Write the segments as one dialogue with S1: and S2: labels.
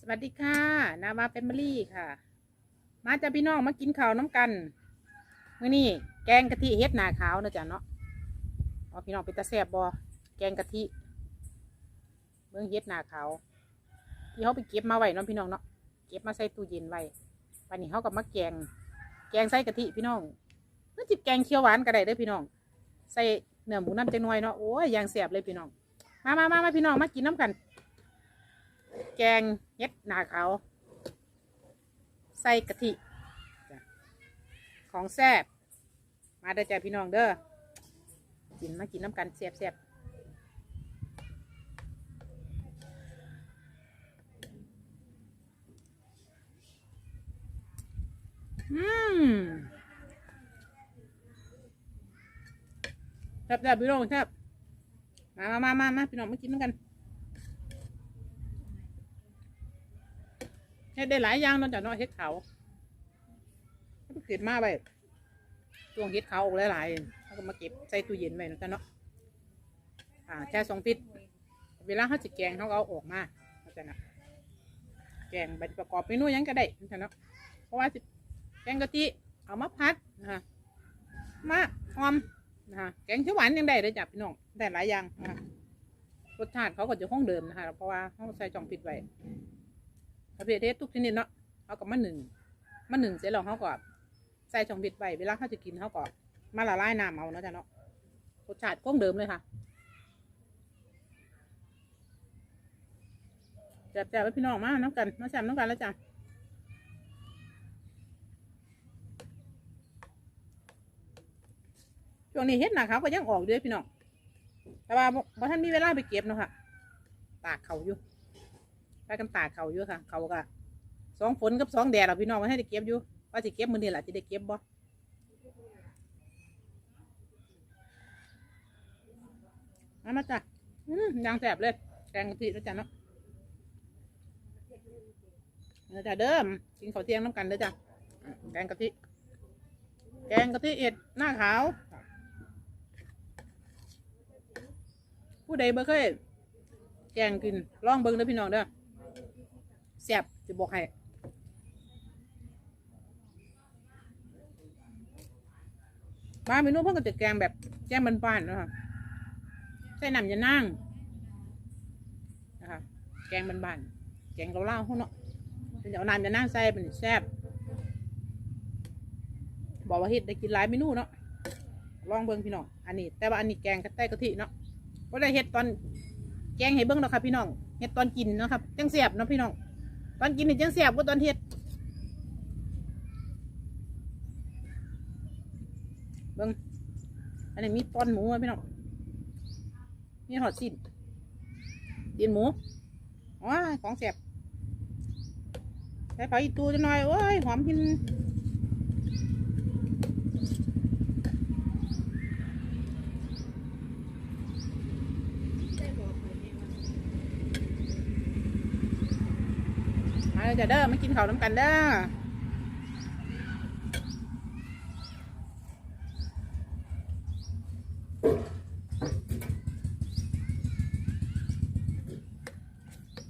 S1: สวัสดีค่ะ นามาแฟมิลี่ค่ะ มาจ้าพี่น้องมากินข้าวน้ำกันมื่อนี้แกงกะทิเฮ็ดหนาขาวนะจ๊ะเนาะเอาพี่น้องเป็นตาแซบบอแกงกะทิเมืองเฮ็ดหนาขาวที่เขาไปเก็บมาไว้เนาะพี่น้องเนาะเก็บมาใส่ตู้เย็นไว้วันนี้เขากับมาแกง แกงใส่กะทิพี่น้องนั่นจิบแกงเขียวหวานก็ได้เด้อพี่น้อง ใส่เนื้อหมูน้ำจังหน่อยเนาะโอ้ยยางแซ่บเลยพี่น้อง มามามามาพี่น้องมากินน้ำกัน แกงเฮ็ดหนาขาวใส่กะทิของแซ่บมาเด้อจ้ะพี่น้องเด้อกินมากินน้ำกันแซ่บแซ่บอืมแซ่บแซ่บพี่น้องแซ่บมามามามาพี่น้องมากินน้ำกัน เฮ็ดได้หลายอย่างนอกจากนาะเฮ็ดเขาก็เกิดมาไปช่วงเฮ็ดเขาออกหลายๆเขาก็มาเก็บใส่ตู้เย็นไว้นะจ้ะเนาะอ่าแช่สองปิดเวลาเขาจะแกงเขาก็เอาออกมานะจ้ะนาะแกงไปประกอบเมนูยังก็ได้นะจ้ะเนาะเพราะว่าแกงกะทิเอามาพัดนะคะมาออมนะคะแกงเขียวหวานยังได้เลยจ้ะพี่น้องได้หลายอย่างนะรสชาติเขาก็จะคงเดิมนะคะเพราะว่าเขาใส่จ่องปิดไว้ ประเภทเฮ็ดทุกชนิดเนาะเขาก็มาหนึ่งมาหนึ่งเสร็จแล้วเขาก็ใส่ช่องบิดไว้เวลาเขาจะกินเขาก็มาละลายน้ำเอาเนาะจ้ะเนาะรสชาติคงเดิมเลยค่ะแซ่บๆไว้พี่น้องมาน้ำกันมาแซ่บน้ำกันแล้วจ้ะช่วงนี้เฮ็ดหนาเขาก็ยังออกด้อพี่น้องแต่ว่าบ่ท่านมีเวลาไปเก็บเนาะค่ะ ตากเขาอยู่ ไปกันตากเขาอยู่ค่ะ เขาก็สองฝนกับสองแดดเราพี่น้องมาให้ได้เก็บอยู่ว่าจะเก็บมือนี่แหละจะได้เก็บบ่มามาจ้ะยางแสบเลยแกงกะทิแล้วจ้ะเนาะเดี๋ยวจ้ะเดิมกินข้าวเที่ยงน้ำกันเด้อจ้ะแกงกะทิแกงกะทิเอ็ดหน้าขาว ผู้ใดบ่เคยแกงกินลองเบิ้งเด้อพี่น้องเด้อ ซ่บจะบอกให้บ้านเมนูเพิ่งก็จะแกงแบบแกงบ้านๆนะคะใส่น้ำยานั่งนะคะแกงบ้านๆแกงเล่าๆเขาเนาะเดี๋ยวเอาน้ำยานั่งใส่เป็นแซ่บบอกว่าเฮ็ดได้กินหลายเมนูเนาะลองเบิ้งพี่น้อง อันนี้ แต่ว่าอันนี้แกงกระแตกะทิเนาะก็ได้เฮ็ดตอนแกงให้เบิ้งเนาะครับพี่น้องเฮ็ดตอนกินเนาะครับจังเสียบเนาะพี่น้อง ตอนกินนี่จังเสียบกว่าตอนเฮ็ดเบิ้งอันนี้มีตอนหมูไหมพี่น้องมีหอดสิ้นตีนหมูอ๋อของเสียบใส่ไฟอีตูจะหน่อยโอ้ยหอมกิน มาเลยจ้ะเด้อมากินข้าวน้ำกันเด้อ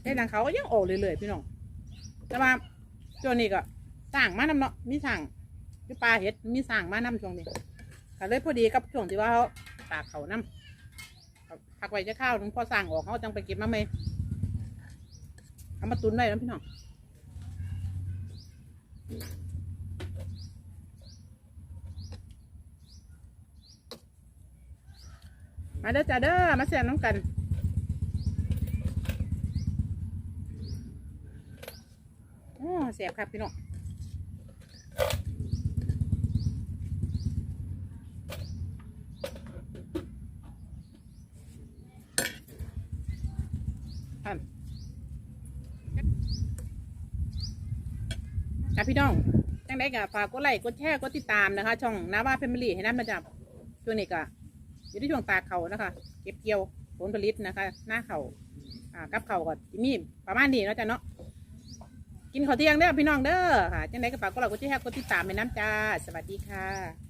S1: เฮ็ดหนังเขาก็ยังออกเรื่อยๆพี่น้องแต่ว่าช่วงนี้ก็สั่งมานำเนาะมีสั่งที่ปลาเห็ดมีสั่งมานำช่วงนี้ก็เลยพอดีกับช่วงที่ว่าเขาตากเขานำพักไว้จะข้าวถึงพอสั่งออกเขาจังไปเก็บมาไหมเอามาตุนได้แล้วพี่น้อง มาเด้อจ้าเด้อมาเสียน้ำกันโอ้เสียบครับพี่น้องท่า นะพี่น้องจังได้ก็ฝากกดไลค์กดแชร์กดติดตามนะคะ ช่องนาว่าเฟมิลี่ให้น้ำนมาจับช่วงนี้ก็อยู่ที่ช่วงตากเขานะคะ เก็บเกี่ยวผลผลิตนะคะ หน้าเขาอ่ากับเขาก็มีประมาณนี้เนาะจ้ะเนาะกินข้าวเที่ยงเด้อพี่น้องเด้อค่ะจังไดก็ฝากกดไลค์กดแชร์กดติดตามไปน้ำจ้าสวัสดีค่ะ